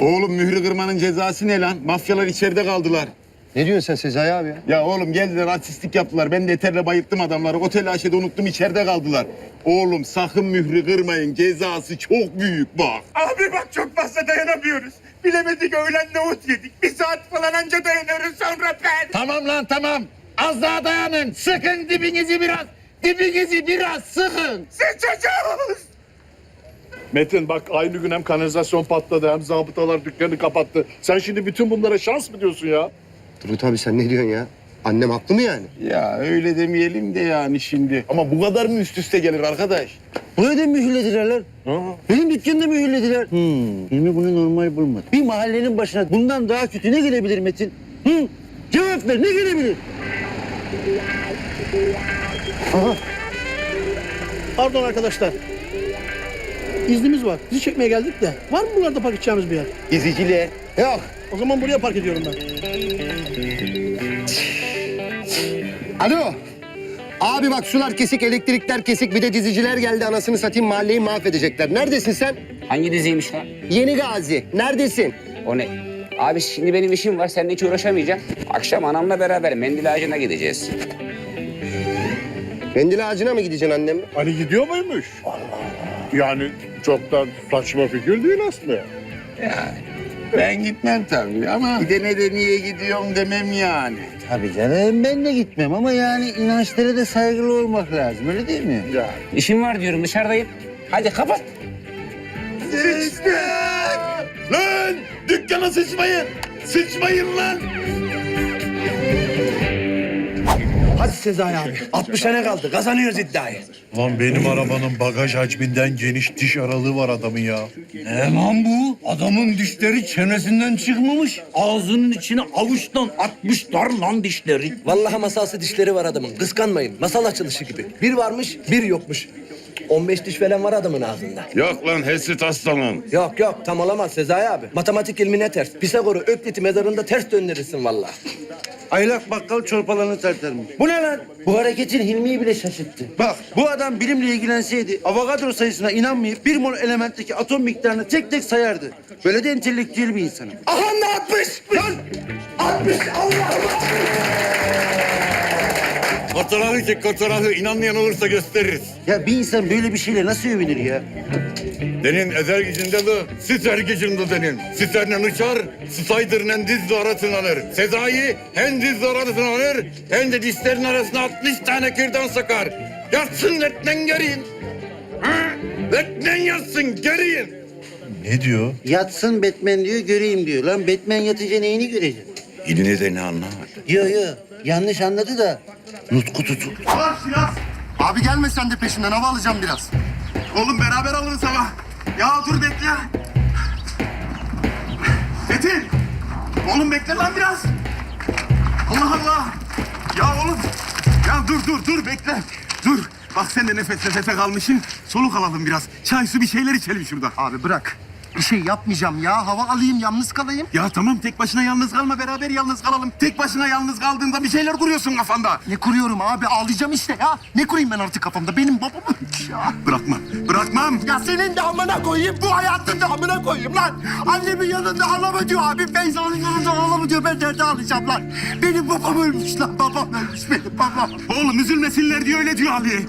Oğlum mührü kırmanın cezası ne lan? Mafyalar içeride kaldılar. Ne diyorsun sen Sezai abi ya? Ya oğlum geldiler artistlik yaptılar. Ben de eterle bayılttım adamları. Otel aşede unuttum içeride kaldılar. Oğlum sakın mührü kırmayın. Cezası çok büyük bak. Abi bak çok fazla dayanamıyoruz. Bilemedik öğlen nohut yedik. Bir saat falan anca dayanırız sonra ben. Tamam lan tamam. Az daha dayanın. Sıkın dibinizi biraz. Dibinizi biraz sıkın. Sıçacağız. Metin bak aynı gün hem kanalizasyon patladı hem zabıtalar dükkanı kapattı. Sen şimdi bütün bunlara şans mı diyorsun ya? Turgut abi sen ne diyorsun ya? Annem haklı mı yani? Ya öyle demeyelim de yani şimdi. Ama bu kadar mı üst üste gelir arkadaş? Burayı da mühürlediler lan. Benim dükkanı da mühürlediler. Hmm. Hilmi bunu normal bulmadı. Bir mahallenin başına bundan daha kötü ne gelebilir Metin? Hı? Cevap ver ne gelebilir? Pardon arkadaşlar. İznimiz var. Bizi çekmeye geldik de. Var mı buralarda park edeceğimiz bir yer? İziciler. Yok. O zaman buraya park ediyorum ben. Alo. Abi bak sular kesik, elektrikler kesik. Bir de diziciler geldi. Anasını satayım mahalleyi mahvedecekler. Neredesin sen? Hangi diziymiş lan? Yeni Gazi. Neredesin? O ne? Abi şimdi benim işim var. Seninle hiç uğraşamayacağım. Akşam anamla beraber mendil ağacına gideceğiz. Mendil ağacına mı gideceksin annem? Ali gidiyor muymuş? Yani çok da saçma fikir değil aslında. Ben gitmem tabii ama gidene de niye gidiyorum demem yani. Tabii canım ben de gitmem ama yani inançlara da saygılı olmak lazım öyle değil mi? Ya. İşim var diyorum dışarıdayım. Hadi kapat. Lan dükkana sıçmayın. Sıçmayın lan. Hadi Sezai abi. 60 tane kaldı. Kazanıyoruz iddiayı. Lan benim arabanın bagaj hacminden geniş diş aralığı var adamın ya. Ne lan bu? Adamın dişleri çenesinden çıkmamış. Ağzının içine avuçtan atmışlar lan dişleri. Vallahi masalsı dişleri var adamın. Kıskanmayın. Masal açılışı gibi. Bir varmış, bir yokmuş. 15 diş falan var adamın ağzında. Yok lan Hesrit Aslanım. Yok yok tam olamaz Sezai abi. Matematik ilmine ters. Pisagor'u Öklit'i mezarında ters döndürürsün vallahi. Aylak bakkal çorbalarını tartarmış. Bu ne lan? Bu hareketin Hilmi'yi bile şaşırttı. Bak bu adam bilimle ilgilenseydi Avogadro sayısına inanmayıp bir mol elementteki atom miktarını tek tek sayardı. Böyle de entelektüel bir insanım. Aha ne yapmış? Lan! Atmış Allah Fotoğrafı çek fotoğrafı. İnanmayan olursa gösteririz. Ya bir insan böyle bir şeyle nasıl övünür ya? Senin ezer gücünde de, siser gücünde senin. Siserle uçar, sısaydırla diz arasına alır. Sezai hem diz arasına alır, hem de dişlerin arasına 60 tane kürdan sakar. Yatsın letnen geriyin. Ha? Letnen yatsın geriyin. Ne diyor? Yatsın Batman diyor göreyim diyor. Lan Batman yatınca neyini göreceksin? Yine de ne anlamadı. Yo yo yanlış anladı da nutku tutuk. Abi gelme sen de peşimden. Hava alacağım biraz. Oğlum beraber alırız ama. Ya dur bekle. Metin. Oğlum bekle lan biraz. Allah Allah. Ya oğlum. Ya dur dur dur bekle. Dur. Bak sen de nefes nefese kalmışsın. Soluk alalım biraz. Çay su bir şeyler içelim şurada. Abi bırak. Bir şey yapmayacağım ya. Hava alayım, yalnız kalayım. Ya tamam tek başına yalnız kalma beraber yalnız kalalım. Tek başına yalnız kaldığında bir şeyler kuruyorsun kafanda. Ne kuruyorum abi? Ağlayacağım işte ya. Ne kurayım ben artık kafamda? Benim babam ya. Bırakmam. Bırakmam. Ya senin de amına koyayım, bu hayatın da amına koyayım lan. Annemin yanında ağlama diyor abi, Feyza'nın yanında ağlama diyor. Ben nerede ağlayacağım lan? Benim babam ölmüş lan, babam ölmüş benim babam. Oğlum üzülmesinler diye öyle diyor Ali.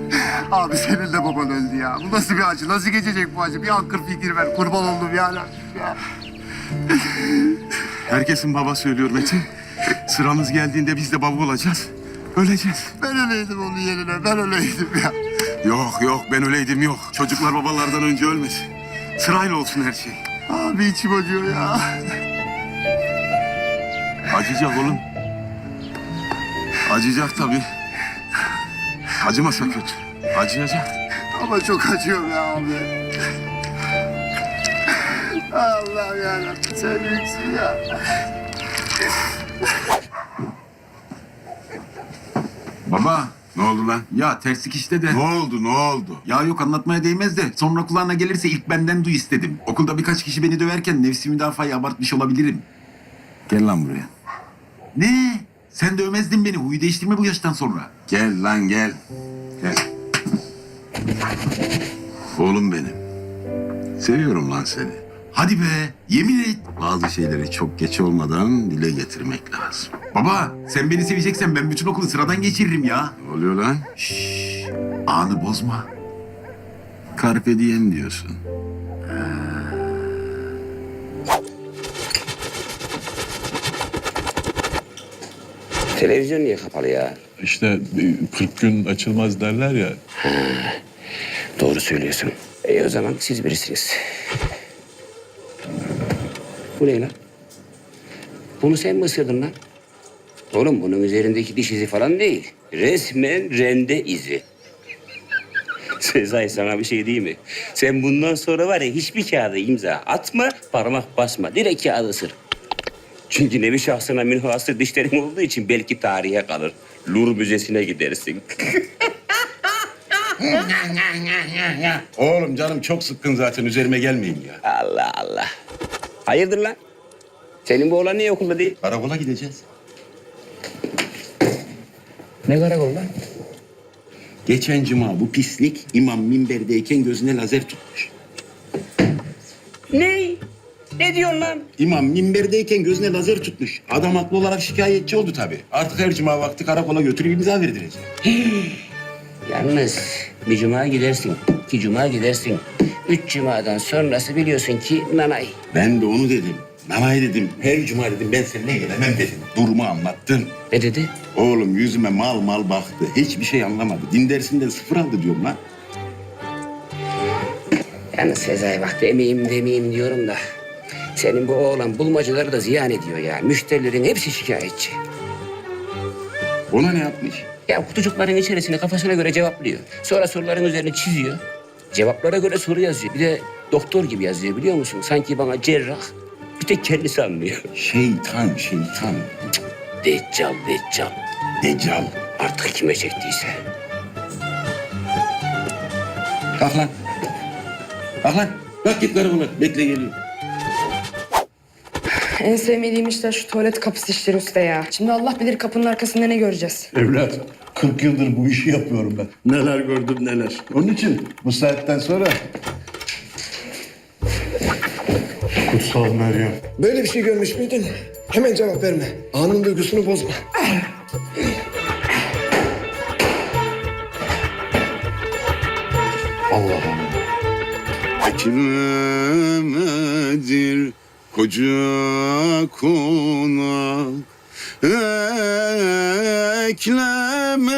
Abi senin de baban öldü ya. Bu nasıl bir acı? Nasıl geçecek bu acı? Bir akıl fikir ver. Kurban oldum ya. Herkesin babası ölüyor Metin. Sıramız geldiğinde biz de baba olacağız. Öleceğiz. Ben öleydim onun yerine, ben öleydim ya. Yok yok ben öyleydim yok. Çocuklar babalardan önce ölmesin. Sırayla olsun her şey. Abi içim acıyor ya. Acıyacak oğlum. Acıyacak tabii. Acımasa kötü. Acıyacak. Ama çok acıyor ya abi. Allah yarabbim sen büyüksün ya. Baba ne oldu lan? Ya terslik işte de. Ne oldu ne oldu? Ya yok anlatmaya değmez de sonra kulağına gelirse ilk benden duy istedim. Okulda birkaç kişi beni döverken nefsi müdafayı abartmış olabilirim. Gel lan buraya. Ne? Sen dövmezdin beni. Huyu değiştirme bu yaştan sonra. Gel lan gel. Gel. Oğlum benim. Seviyorum lan seni. Hadi be, yemin et. Bazı şeyleri çok geç olmadan dile getirmek lazım. Baba, sen beni seveceksen ben bütün okulu sıradan geçiririm ya. Ne oluyor lan? Şşş, anı bozma. Carpe diem diyorsun. Televizyon niye kapalı ya? İşte 40 gün açılmaz derler ya. Doğru söylüyorsun. İyi o zaman siz birisiniz. Bu ne lan? Bunu sen mi ısırdın lan? Oğlum bunun üzerindeki diş izi falan değil. Resmen rende izi. Sezai sana bir şey değil mi? Sen bundan sonra var ya hiçbir kağıda imza atma, parmak basma. Direkt kağıdı ısır. Çünkü nevi şahsına münhasır dişlerin olduğu için belki tarihe kalır. Louvre Müzesi'ne gidersin. Oğlum canım çok sıkkın zaten üzerime gelmeyin ya. Allah Allah. Hayırdır lan? Senin bu oğlan niye okulda değil? Karakola gideceğiz. Ne karakol lan? Geçen cuma bu pislik imam minberdeyken gözüne lazer tutmuş. Ne? Ne diyorsun lan? İmam minberdeyken gözüne lazer tutmuş. Adam haklı olarak şikayetçi oldu tabii. Artık her cuma vakti karakola götürüp imza verdirecek. Yalnız bir cuma gidersin, iki cuma gidersin. Üç cumadan sonrası biliyorsun ki nanay. Ben de onu dedim. Nanay dedim. Her cuma dedim ben seninle gelemem dedim. Durumu anlattım. Ne dedi? Oğlum yüzüme mal mal baktı. Hiçbir şey anlamadı. Din dersinden sıfır aldı diyorum lan. Yalnız Sezai bak demeyeyim demeyeyim diyorum da. Senin bu oğlan bulmacaları da ziyan ediyor ya. Müşterilerin hepsi şikayetçi. Ona ne yapmış? Ya kutucukların içerisine kafasına göre cevaplıyor. Sonra soruların üzerine çiziyor. Cevaplara göre soru yazıyor. Bir de doktor gibi yazıyor biliyor musun? Sanki bana cerrah. Bir tek kendisi anlıyor. Şeytan, şeytan. Deccal, deccal. Deccal. Artık kime çektiyse. Kalk lan. Kalk lan. Kalk git karakola. Bekle geliyor. En sevmediğim işler şu tuvalet kapısı işleri usta ya. Şimdi Allah bilir kapının arkasında ne göreceğiz. Evlat, 40 yıldır bu işi yapıyorum ben. Neler gördüm neler. Onun için bu saatten sonra... Kutsal Meryem. Böyle bir şey görmüş müydün? Hemen cevap verme. Anın duygusunu bozma. Allah Allah. Koca konak Ekleme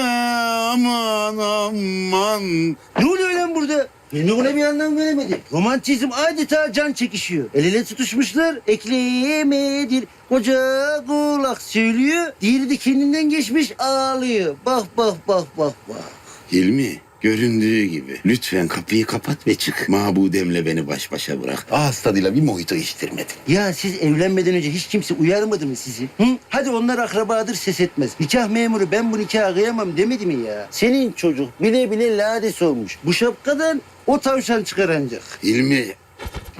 aman aman Ne oluyor lan burada? Filmi buna bir anlam veremedi. Romantizm adeta can çekişiyor. El ele tutuşmuşlar. Ekleyemedir. Koca kulak söylüyor. Diğeri de kendinden geçmiş ağlıyor. Bak bak bak bak bak. Hilmi göründüğü gibi lütfen kapıyı kapat ve çık. Mabudemle beni baş başa bırak. Ağız tadıyla bir mojito içtirmedin. Ya siz evlenmeden önce hiç kimse uyarmadı mı sizi? Hı? Hadi onlar akrabadır ses etmez. Nikah memuru ben bu nikahı kıyamam demedi mi ya? Senin çocuk bile bile lades olmuş. Bu şapkadan o tavşan çıkar ancak. Hilmi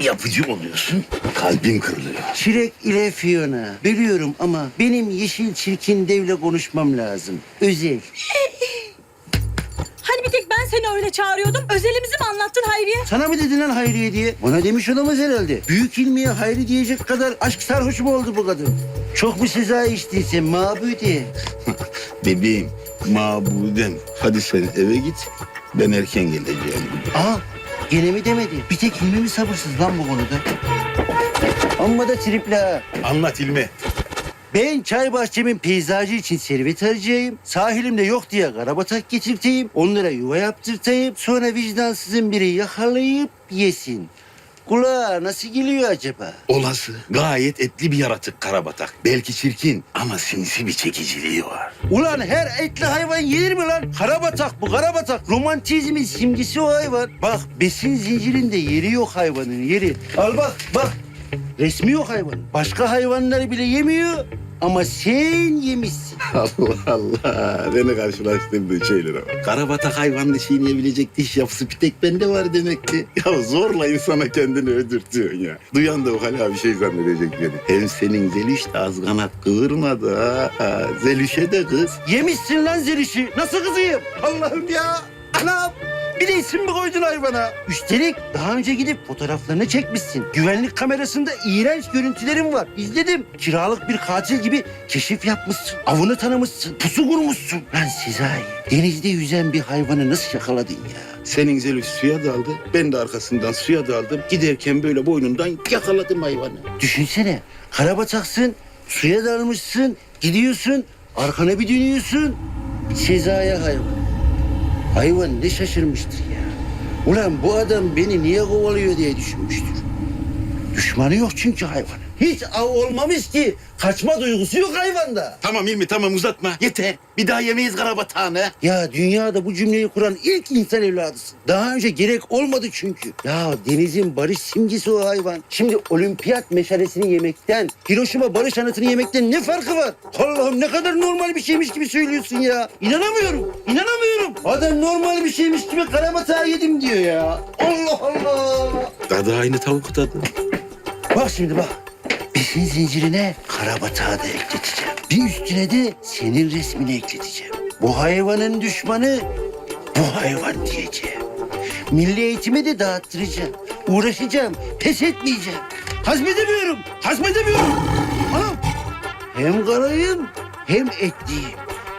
yapıcı oluyorsun. Kalbim kırılıyor. Şirek ile Fiona. Biliyorum ama benim yeşil çirkin devle konuşmam lazım. Özel. Hani bir tek ben seni öyle çağırıyordum. Özelimizi mi anlattın Hayriye? Sana mı dedin lan Hayriye diye? Bana demiş olamaz herhalde. Büyük ilmiye Hayri diyecek kadar aşk sarhoş mu oldu bu kadın? Çok mu Sezai içtiyse mabudi? Bebeğim, mabudem. Hadi sen eve git. Ben erken geleceğim. Aa gene mi demedi? Bir tek Hilmi mi sabırsız lan bu konuda? Amma da tripli ha. Anlat Hilmi. Ben çay bahçemin peyzajı için servet harcayayım. Sahilimde yok diye karabatak getirteyim. Onlara yuva yaptırtayım. Sonra vicdansızın biri yakalayıp yesin. Kulağa nasıl geliyor acaba? Olası. Gayet etli bir yaratık karabatak. Belki çirkin ama sinsi bir çekiciliği var. Ulan her etli hayvan yenir mi lan? Karabatak bu karabatak. Romantizmin simgesi o hayvan. Bak besin zincirinde yeri yok hayvanın yeri. Al bak bak. Resmi yok hayvan. Başka hayvanları bile yemiyor. Ama sen yemişsin. Allah Allah. Beni karşılaştırdığın şeylere bak. Karabatak hayvanını çiğneyebilecek diş yapısı bir tek bende var demek ki. Ya zorla insana kendini öldürtüyorsun ya. Duyan da o hala bir şey zannedecek beni. Hem senin Zeliş de az kanat kıvırmadı ha. ha. Zeliş'e de kız. Yemişsin lan zelişi. Nasıl kızıyım? Allah'ım ya. Anam. Bir de isim mi koydun hayvana? Üstelik daha önce gidip fotoğraflarını çekmişsin. Güvenlik kamerasında iğrenç görüntülerin var. İzledim. Kiralık bir katil gibi keşif yapmışsın. Avını tanımışsın. Pusu kurmuşsun. Lan Sezai, denizde yüzen bir hayvanı nasıl yakaladın ya? Senin Zelüs suya daldı. Ben de arkasından suya daldım. Giderken böyle boynundan yakaladım hayvanı. Düşünsene, karabataksın, suya dalmışsın, gidiyorsun, arkana bir dönüyorsun. Sezai hayvan. Hayvan ne şaşırmıştır ya. Ulan bu adam beni niye kovalıyor diye düşünmüştür. Düşmanı yok çünkü hayvanın. Hiç av olmamış ki. Kaçma duygusu yok hayvanda. Tamam İlmi tamam uzatma. Yeter. Bir daha yemeyiz karabatağını. Ya dünyada bu cümleyi kuran ilk insan evladısın. Daha önce gerek olmadı çünkü. Ya denizin barış simgesi o hayvan. Şimdi olimpiyat meşalesini yemekten, Hiroşima barış anıtını yemekten ne farkı var? Allah'ım ne kadar normal bir şeymiş gibi söylüyorsun ya. İnanamıyorum, inanamıyorum. Adam normal bir şeymiş gibi karamatağı yedim diyor ya. Allah Allah. Tadı aynı tavuk tadı. Bak şimdi bak. Besin zincirine karabatağı da ekleteceğim. Bir üstüne de senin resmini ekleteceğim. Bu hayvanın düşmanı bu hayvan diyeceğim. Milli eğitimi de dağıttıracağım. Uğraşacağım, pes etmeyeceğim. Hazmedemiyorum, hazmedemiyorum. Anam. Hem karayım hem etliyim.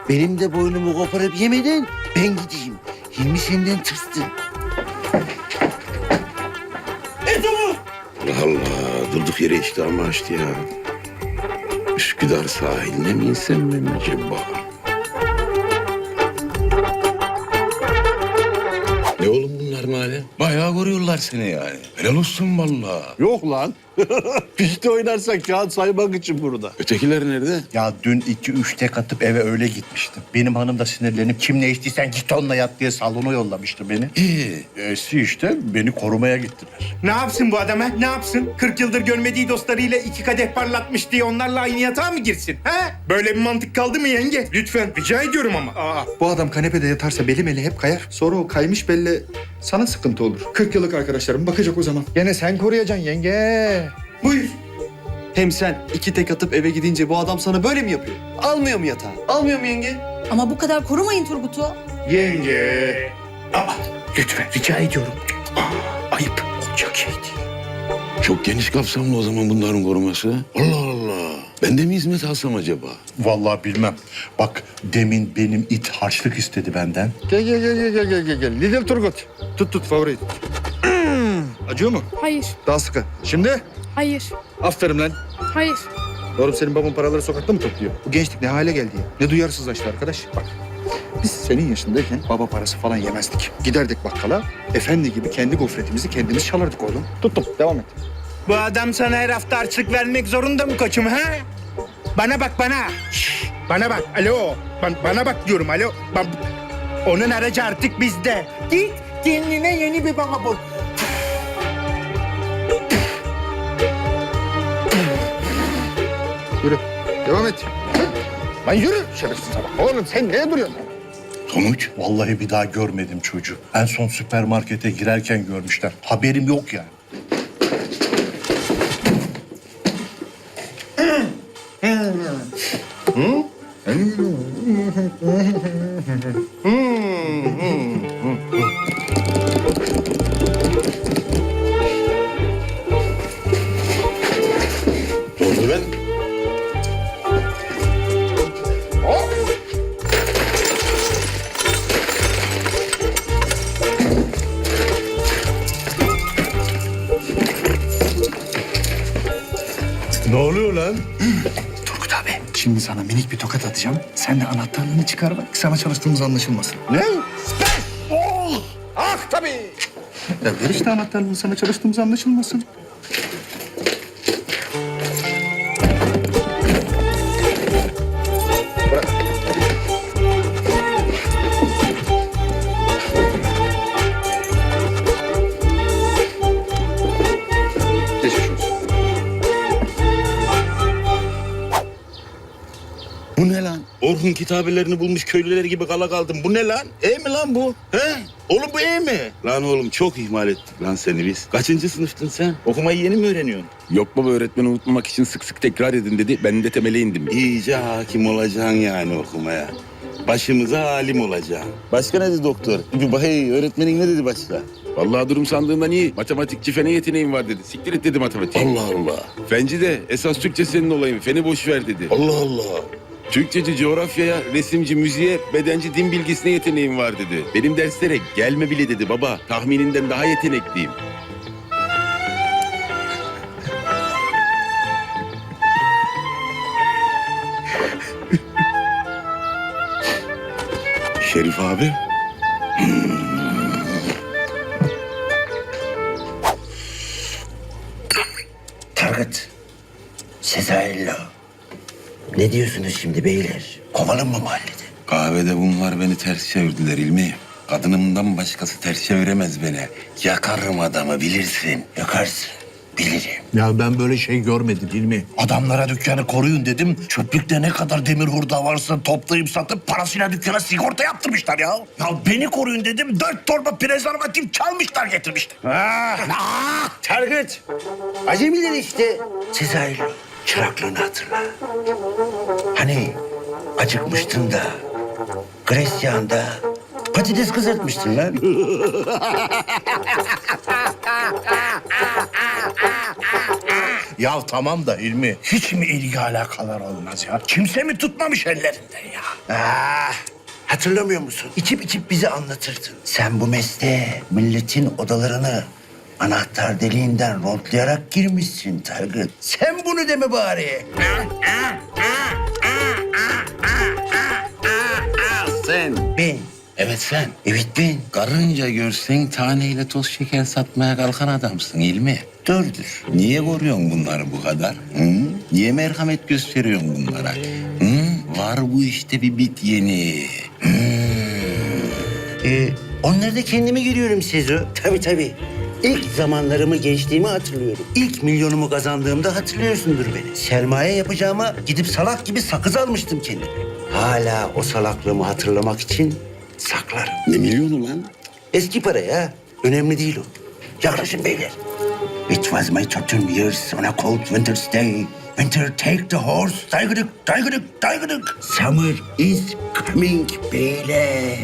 Benim de boynumu koparıp yemeden ben gideyim. Hilmi senden tırstı. Et onu. Allah Allah durduk yere iştahımı açtı ya. Üsküdar sahiline mi insem ben acaba? Ne oğlum bunlar Male? Bayağı koruyorlar seni yani. Helal olsun vallahi. Yok lan. Pişti oynarsak kağıt saymak için burada. Ötekiler nerede? Ya dün iki üç tek atıp eve öyle gitmiştim. Benim hanım da sinirlenip kim ne içtiysen git onunla yat diye salona yollamıştı beni. İyi. E'si işte beni korumaya gittiler. Ne yapsın bu adam ha? Ne yapsın? 40 yıldır görmediği dostlarıyla iki kadeh parlatmış diye onlarla aynı yatağa mı girsin? Ha? Böyle bir mantık kaldı mı yenge? Lütfen rica ediyorum ama. Aa. Bu adam kanepede yatarsa beli meli hep kayar. Sonra o kaymış belle sana sıkıntı olur. 40 yıllık arkadaşlarım bakacak o zaman. Gene sen koruyacaksın yenge. Buyur. Hem sen iki tek atıp eve gidince bu adam sana böyle mi yapıyor? Almıyor mu yatağı? Almıyor mu yenge? Ama bu kadar korumayın Turgut'u. Yenge. Lütfen rica ediyorum. Aa, ayıp. Olacak şey değil. Çok geniş kapsamlı o zaman bunların koruması. Allah Allah. Ben de mi hizmet alsam acaba? Vallahi bilmem. Bak demin benim it harçlık istedi benden. Gel gel gel gel gel gel gel gel. Lidl Turgut. Tut tut favori. Acıyor mu? Hayır, Daha sıkı. Şimdi? Hayır, Aferin lan. hayır. Oğlum senin baban paraları sokakta mı topluyor? Bu gençlik ne hale geldi ya? Ne duyarsızlaştı arkadaş. Bak biz senin yaşındayken baba parası falan yemezdik. Giderdik bakkala, efendi gibi kendi gofretimizi kendimiz çalardık oğlum. Tuttum, devam et. Bu adam sana her hafta harçlık vermek zorunda mı koçum ha? Bana bak bana. Şş, bana bak. Alo. Ben, bana bak diyorum alo. Ben, onun aracı artık bizde. Git kendine yeni bir baba bul. Yürü, devam et. Lan yürü şerefsiz bak. Oğlum sen neye duruyorsun? Sonuç? Vallahi bir daha görmedim çocuğu. En son süpermarkete girerken görmüşler. Haberim yok yani. Oluyor lan? Turgut abi, şimdi sana minik bir tokat atacağım. Sen de anahtarlığını çıkar bak. Sana çalıştığımız anlaşılmasın. Ne? Ah tabii. Ya ver işte anahtarlığını sana çalıştığımız anlaşılmasın. Orhun kitabelerini bulmuş köylüler gibi kala kaldım. Bu ne lan? E mi lan bu? He? Oğlum bu e mi? Lan oğlum çok ihmal ettik lan seni biz. Kaçıncı sınıftın sen? Okumayı yeni mi öğreniyorsun? Yok baba öğretmeni unutmamak için sık sık tekrar edin dedi. Ben de temele indim. İyice hakim olacaksın yani okumaya. Başımıza alim olacağım. Başka ne dedi doktor? Bakayım öğretmenin ne dedi başka? Vallahi durum sandığından iyi. Matematikçi fene yeteneğin var dedi. Siktir et dedi matematik. Allah Allah. Fenci de esas Türkçe senin olayın. Feni boş ver dedi. Allah Allah. Türkçeci coğrafyaya, resimci müziğe, bedenci din bilgisine yeteneğim var dedi. Benim derslere gelme bile dedi baba. Tahmininden daha yetenekliyim. Şerif abi. Ne diyorsunuz şimdi beyler? Kovalım mı mahallede? Kahvede bunlar beni ters çevirdiler İlmi. Kadınımdan başkası ters çeviremez beni. Yakarım adamı bilirsin. Yakarsın. Bilirim. Ya ben böyle şey görmedim değil mi? Adamlara dükkanı koruyun dedim. Çöplükte ne kadar demir hurda varsa toplayıp satıp parasıyla dükkana sigorta yaptırmışlar ya. Ya beni koruyun dedim. Dört torba prezervatif çalmışlar getirmişler. Ah, Targıt. Acemiler işte. Sezai'yle. Çıraklığını hatırla. Hani acıkmıştın da gres yağında patates kızartmıştın lan. Ya tamam da İlmi hiç mi ilgi alakalar olmaz ya? Kimse mi tutmamış ellerinden ya? Ah, hatırlamıyor musun? İçip içip bize anlatırdın. Sen bu mesleğe milletin odalarını anahtar deliğinden rondlayarak girmişsin Targıt. Sen bunu deme bari. Sen. Ben. Evet sen. Evet ben. Karınca görsen taneyle toz şeker satmaya kalkan adamsın İlmi. Doğrudur. Niye koruyorsun bunları bu kadar? Hı? Niye merhamet gösteriyorsun bunlara? Hı? Var bu işte bir bit yeni. Ee, onlarda kendimi görüyorum Sezo. Tabii tabii. İlk zamanlarımı, gençliğimi hatırlıyorum. İlk milyonumu kazandığımda hatırlıyorsundur beni. Sermaye yapacağıma gidip salak gibi sakız almıştım kendime. Hala o salaklığımı hatırlamak için saklarım. Ne milyonu lan? Eski para ya. Önemli değil o. Yaklaşın beyler. It was my thirteen years on a cold winter's day. Winter take the horse. Daygıdık, daygıdık, daygıdık. Summer is coming beyler.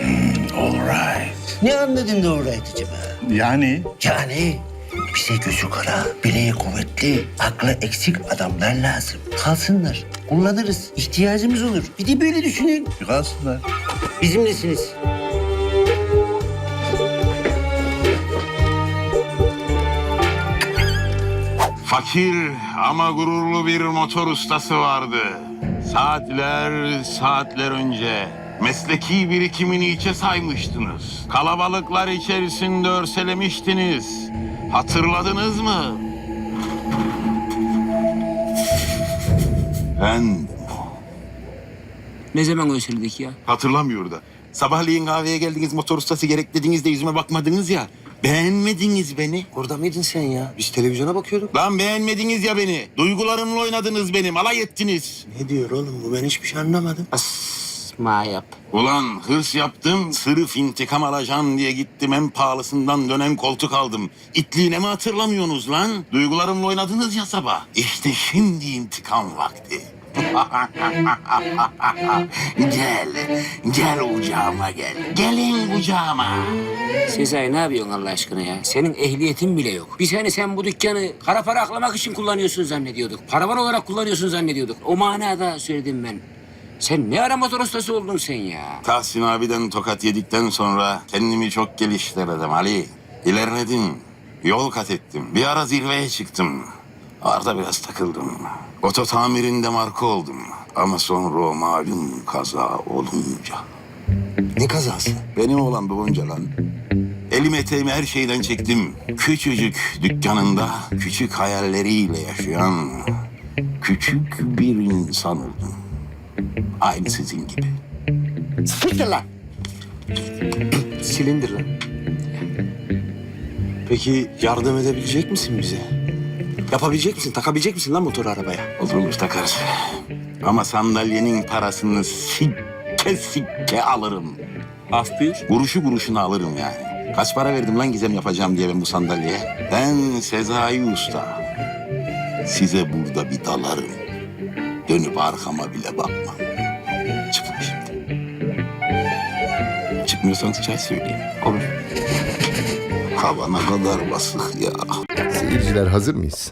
Hmm, all right. Ne anladın da all right acaba? Yani Yani bize gözü kara, bileği kuvvetli, aklı eksik adamlar lazım. Kalsınlar, kullanırız. ihtiyacımız olur. Bir de böyle düşünün. kalsınlar. Bizimlesiniz. Fakir ama gururlu bir motor ustası vardı. Saatler, saatler önce mesleki birikimini içe saymıştınız. Kalabalıklar içerisinde örselemiştiniz. Hatırladınız mı? Ben Ne zaman özledik ya? hatırlamıyor da. Sabahleyin kahveye geldiniz motor ustası gerek dediniz de yüzüme bakmadınız ya. Beğenmediniz beni. Orada mıydın sen ya? Biz televizyona bakıyorduk. Lan beğenmediniz ya beni. Duygularımla oynadınız benim. Alay ettiniz. Ne diyor oğlum bu? Ben hiçbir şey anlamadım. Ma yap. Ulan hırs yaptım, sırf intikam alacağım diye gittim en pahalısından dönen koltuk aldım. İtliğine mi hatırlamıyorsunuz lan? Duygularımla oynadınız ya sabah. İşte şimdi intikam vakti. gel, gel kucağıma gel. Gelin kucağıma. Sezai ne yapıyorsun Allah aşkına ya? Senin ehliyetin bile yok. Biz hani sen bu dükkanı kara para aklamak için kullanıyorsun zannediyorduk. Paravan olarak kullanıyorsun zannediyorduk. O manada söyledim ben. Sen ne ara motor ustası oldun sen ya? Tahsin abiden tokat yedikten sonra kendimi çok geliştirdim Ali. İlerledim, yol kat ettim. Bir ara zirveye çıktım. Arada biraz takıldım. Oto tamirinde marka oldum. Ama sonra o malum kaza olunca. Ne kazası? Benim olan doğunca lan. Elim eteğimi her şeyden çektim. Küçücük dükkanında küçük hayalleriyle yaşayan küçük bir insan oldum. Aynı sizin gibi. Siktir lan. Silindir lan. Peki yardım edebilecek misin bize? Yapabilecek misin? Takabilecek misin lan motoru arabaya? Olur olur takarız. Ama sandalyenin parasını sikke sikke alırım. Af buyur. Kuruşu kuruşuna alırım yani. Kaç para verdim lan gizem yapacağım diye ben bu sandalyeye? Ben Sezai Usta. Size burada bir dalarım. Dönüp arkama bile bakmam. Çıkın şimdi. İçmiyorsanız çay söyleyeyim. Olur. Hava ne kadar basık ya. Seyirciler hazır mıyız?